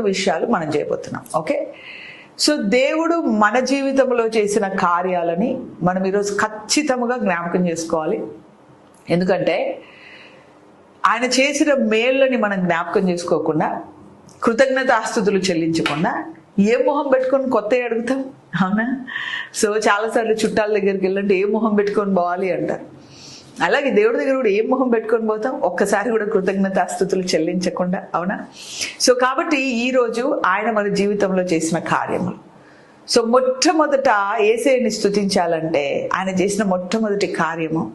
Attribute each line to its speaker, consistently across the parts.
Speaker 1: విషయాలు మనం చేయబోతున్నాం. ఓకే? సో దేవుడు మన జీవితంలో చేసిన కార్యాలని మనం ఈరోజు ఖచ్చితంగా జ్ఞాపకం చేసుకోవాలి. ఎందుకంటే ఆయన చేసిన మేళ్ళని మనం జ్ఞాపకం చేసుకోకుండా కృతజ్ఞత ఆస్తుతులు చెల్లించకుండా ఏ మొహం పెట్టుకొని కొత్త అడుగుతాం? అవునా? సో చాలాసార్లు చుట్టాల దగ్గరికి వెళ్ళంటే ఏ మొహం పెట్టుకొని పోవాలి అంటారు. అలాగే దేవుడి దగ్గర కూడా ఏ మొహం పెట్టుకొని పోతాం? ఒక్కసారి కూడా కృతజ్ఞతాస్తుతులు చెల్లించకుండా అవునా? సో కాబట్టి ఈరోజు ఆయన మన జీవితంలో చేసిన కార్యములు సో మొట్టమొదట ఏసేని స్థుతించాలంటే ఆయన చేసిన మొట్టమొదటి కార్యము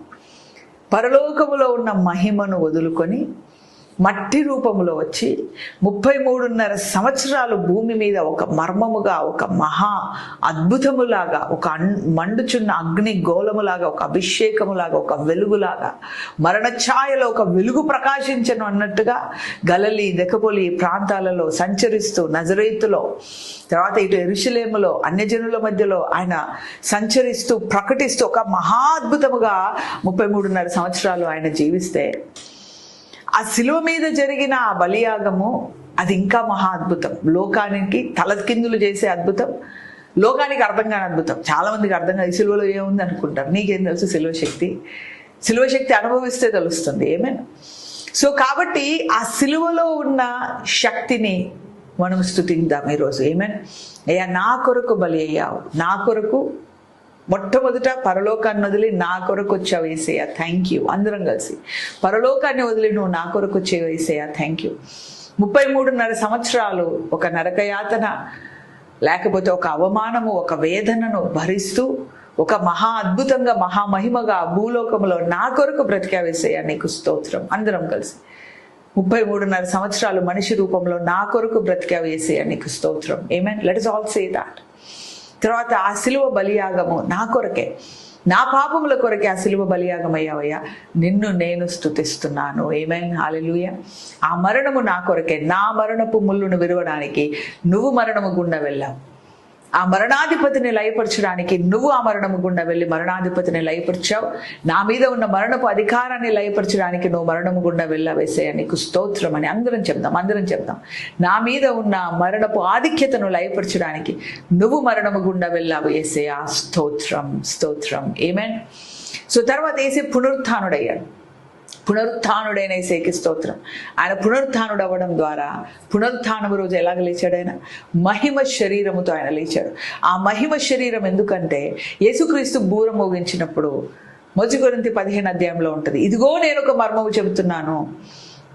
Speaker 1: పరలోకములో ఉన్న మహిమను వదులుకొని మట్టి రూపములో వచ్చి ముప్పై మూడున్నర సంవత్సరాలు భూమి మీద ఒక మర్మముగా ఒక మహా అద్భుతములాగా ఒక మండుచున్న అగ్ని గోళములాగా ఒక అభిషేకములాగా ఒక వెలుగులాగా మరణ ఛాయలో ఒక వెలుగు ప్రకాశించను అన్నట్టుగా గలలి దెకపొలి ప్రాంతాలలో సంచరిస్తూ నజరైతులో తర్వాత ఇటు ఎరుషులేములో అన్యజనుల మధ్యలో ఆయన సంచరిస్తూ ప్రకటిస్తూ ఒక మహా అద్భుతముగా ముప్పై మూడున్నర సంవత్సరాలు ఆయన జీవిస్తే ఆ శిలువ మీద జరిగిన ఆ బలియాగము అది ఇంకా మహా అద్భుతం. లోకానికి తలకిందులు చేసే అద్భుతం. లోకానికి అర్థం కాని అద్భుతం. చాలా మందికి అర్థం కాదు ఈ సిలువలో ఏముంది అనుకుంటారు నీకేం తెలుసు సిలువ శక్తి? సిలువ శక్తి అనుభవిస్తే తెలుస్తుంది. ఏమైనా సో కాబట్టి ఆ సిలువలో ఉన్న శక్తిని మనం స్థుతిద్దాం ఈరోజు. ఏమైనా అయ్యా నా కొరకు బలి అయ్యావు. నా కొరకు మొట్టమొదట పరలోకాన్ని వదిలి నా కొరకు వచ్చావు వేసేయ థ్యాంక్ యూ అందరం కలిసి. పరలోకాన్ని వదిలి నువ్వు నా కొరకు వచ్చే వేసేయ థ్యాంక్ యూ ముప్పై మూడున్నర సంవత్సరాలు ఒక నరకయాతన లేకపోతే ఒక అవమానము ఒక వేదనను భరిస్తూ ఒక మహా అద్భుతంగా మహామహిమగా భూలోకంలో నా కొరకు బ్రతికావేసేయ నీకు స్తోత్రం. అందరం కలిసి. ముప్పై మూడున్నర సంవత్సరాలు మనిషి రూపంలో నా కొరకు బ్రతికావు వేసేయ నీకు స్తోత్రం. Amen let us all say that తర్వాత ఆ సిలువ బలియాగము నా కొరకే. నా పాపముల కొరకే ఆ సిలువ బలియాగమయ్యావయ్యా. నిన్ను నేను స్థుతిస్తున్నాను ఏమైన్ హాలెలుయ ఆ మరణము నా కొరకే. నా మరణపు ముళ్ళును విరవడానికి నువ్వు మరణము గుండా వెళ్ళావు. ఆ మరణాధిపతిని లయపరచడానికి నువ్వు ఆ మరణము గుండా వెళ్ళి మరణాధిపతిని లయపరిచావు. నా మీద ఉన్న మరణపు అధికారాన్ని లయపరచడానికి నువ్వు మరణము గుండా వెళ్ళవేసే నీకు స్తోత్రం అని అందరం చెప్దాం అందరం చెప్దాం. నా మీద ఉన్న మరణపు ఆధిక్యతను లయపరచడానికి నువ్వు మరణము గుండా వెళ్ళావు వేసే ఆ స్తోత్రం స్తోత్రం. ఏమేన్ సో తర్వాత వేసే పునరుత్డయ్యాడు పునరుత్థానుడైన ఏసేకి స్తోత్రం. ఆయన పునరుత్థానుడు అవ్వడం ద్వారా పునరుత్థానము రోజు ఎలాగ లేచాడు ఆయన? మహిమ శరీరముతో ఆయన లేచాడు. ఆ మహిమ శరీరం ఎందుకంటే యేసుక్రీస్తు బూర మోగించినప్పుడు మొదటి గురించి పదిహేను అధ్యాయంలో ఉంటుంది. ఇదిగో నేను ఒక మర్మము చెబుతున్నాను.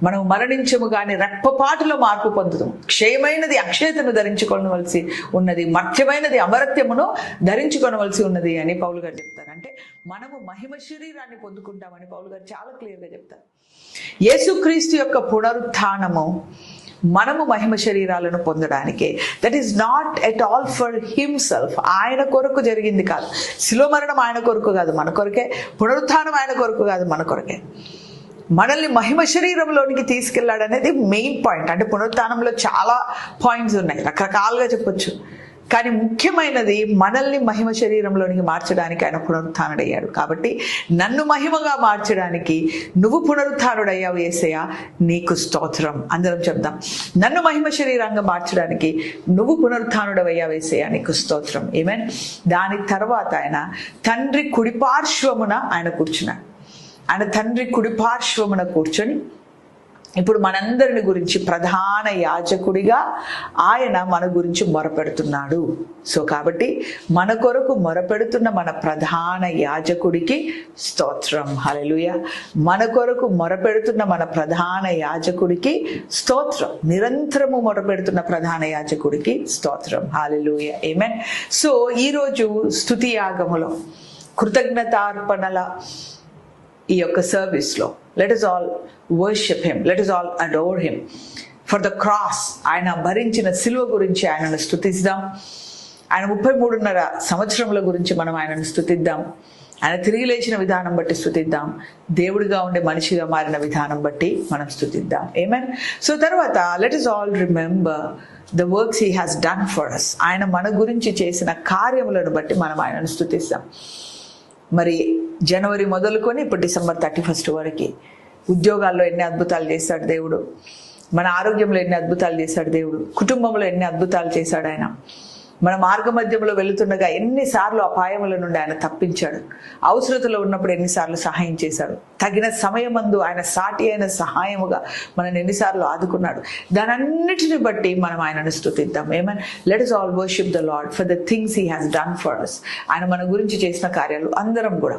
Speaker 1: మనం మరణించము కానీ రెప్పపాటులో మార్పు పొందుతాం క్షయమైనది అక్షయతను ధరించుకొనవలసి ఉన్నది మర్త్యమైనది అమరత్యమును ధరించుకోవలసి ఉన్నది అని పౌలు గారు చెప్తారు. అంటే మనము మహిమ శరీరాన్ని పొందుకుంటామని పౌలు గారు చాలా క్లియర్గా చెప్తారు. యేసుక్రీస్తు యొక్క పునరుత్నము మనము మహిమ శరీరాలను పొందడానికి. That is not at all for himself ఆయన కొరకు జరిగింది కాదు. శిలో మరణం ఆయన కొరకు కాదు మన కొరకే. పునరుత్నం ఆయన కొరకు కాదు మన కొరకే. మనల్ని మహిమ శరీరంలోనికి తీసుకెళ్ళాడు అనేది మెయిన్ పాయింట్ అంటే పునరుత్నంలో చాలా పాయింట్స్ ఉన్నాయి. రకరకాలుగా చెప్పొచ్చు. కానీ ముఖ్యమైనది మనల్ని మహిమ శరీరంలోనికి మార్చడానికి ఆయన పునరుత్డయ్యాడు. కాబట్టి నన్ను మహిమగా మార్చడానికి నువ్వు పునరుత్డయ్యావు ఏసయ్య నీకు స్తోత్రం. అందరం చెప్దాం. నన్ను మహిమ శరీరంగా మార్చడానికి నువ్వు పునరుత్డవయ్యావు ఏసయ్య నీకు స్తోత్రం. ఏమేన్ దాని తర్వాత ఆయన తండ్రి కుడిపార్శ్వమున ఆయన కూర్చున్నాడు. ఆయన తండ్రి కుడిపార్శ్వమున కూర్చొని ఇప్పుడు మనందరిని గురించి ప్రధాన యాజకుడిగా ఆయన మన గురించి మొరపెడుతున్నాడు. సో కాబట్టి మన కొరకు మొరపెడుతున్న మన ప్రధాన యాజకుడికి స్తోత్రం. హలలుయ మన కొరకు మొరపెడుతున్న మన ప్రధాన యాజకుడికి స్తోత్రం. నిరంతరము మొరపెడుతున్న ప్రధాన యాజకుడికి స్తోత్రం. హాలెలుయ ఏమెన్ సో ఈరోజు స్థుతి యాగములో కృతజ్ఞతార్పణల ఈ యొక్క సర్వీస్లో let us all worship him let us all adore him for the cross ఆయన భరించిన సిలువ గురించి ఆయనను స్థుతిద్దాం ఆయన ముప్పై మూడున్నర సంవత్సరముల గురించి మనం ఆయనను స్థుతిద్దాం ఆయన తిరిగి లేచిన విధానం బట్టి స్థుతిద్దాం దేవుడిగా ఉండే మనిషిగా మారిన విధానం బట్టి మనం స్థుతిద్దాం ఏమన్ సో తర్వాత let us all remember the works he has done for us ఆయన మన గురించి చేసిన కార్యములను బట్టి మనం ఆయనను స్థుతిస్తాం మరి జనవరి మొదలుకొని ఇప్పుడు డిసెంబర్ థర్టీ ఫస్ట్ వరకు ఉద్యోగాల్లో ఎన్ని అద్భుతాలు చేశాడు దేవుడు మన ఆరోగ్యంలో ఎన్ని అద్భుతాలు చేశాడు దేవుడు కుటుంబంలో ఎన్ని అద్భుతాలు చేశాడు ఆయన. మన మార్గ మధ్యంలో వెళుతుండగా ఎన్నిసార్లు అపాయముల నుండి ఆయన తప్పించాడు. అవసరతలో ఉన్నప్పుడు ఎన్నిసార్లు సహాయం చేశాడు. తగిన సమయమందు ఆయన సాటి అయిన సహాయముగా మనల్ని ఎన్నిసార్లు ఆదుకున్నాడు. దానన్నిటిని బట్టి మనం ఆయనను స్థుతిద్దాం ఏమని let us all worship the lord for the things he has done for us ఆయన మన గురించి చేసిన కార్యాలు అందరం కూడా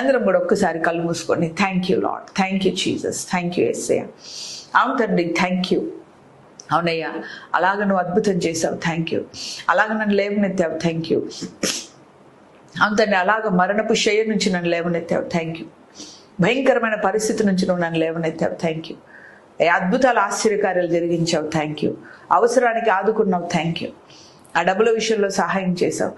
Speaker 1: అందరం కూడా ఒక్కసారి కళ్ళు మూసుకొని thank you lord thank you Jesus thank you SA అవును తండ్రి థ్యాంక్ యూ అవునయ్యా. అలాగ నువ్వు అద్భుతం చేసావు థ్యాంక్ యూ అలాగ నన్ను లేవనెత్తావు. థ్యాంక్ యూ అవును అలాగ మరణపు శయ నుంచి నన్ను లేవనెత్తావు. థ్యాంక్ యూ భయంకరమైన పరిస్థితి నుంచి నువ్వు నన్ను లేవనెత్తావు. థ్యాంక్ యూ అద్భుతాలు ఆశ్చర్యకార్యాలు జరిగించావు. థ్యాంక్ యూ అవసరానికి ఆదుకున్నావు. థ్యాంక్ యూ ఆ డబ్బుల విషయంలో సహాయం చేసావు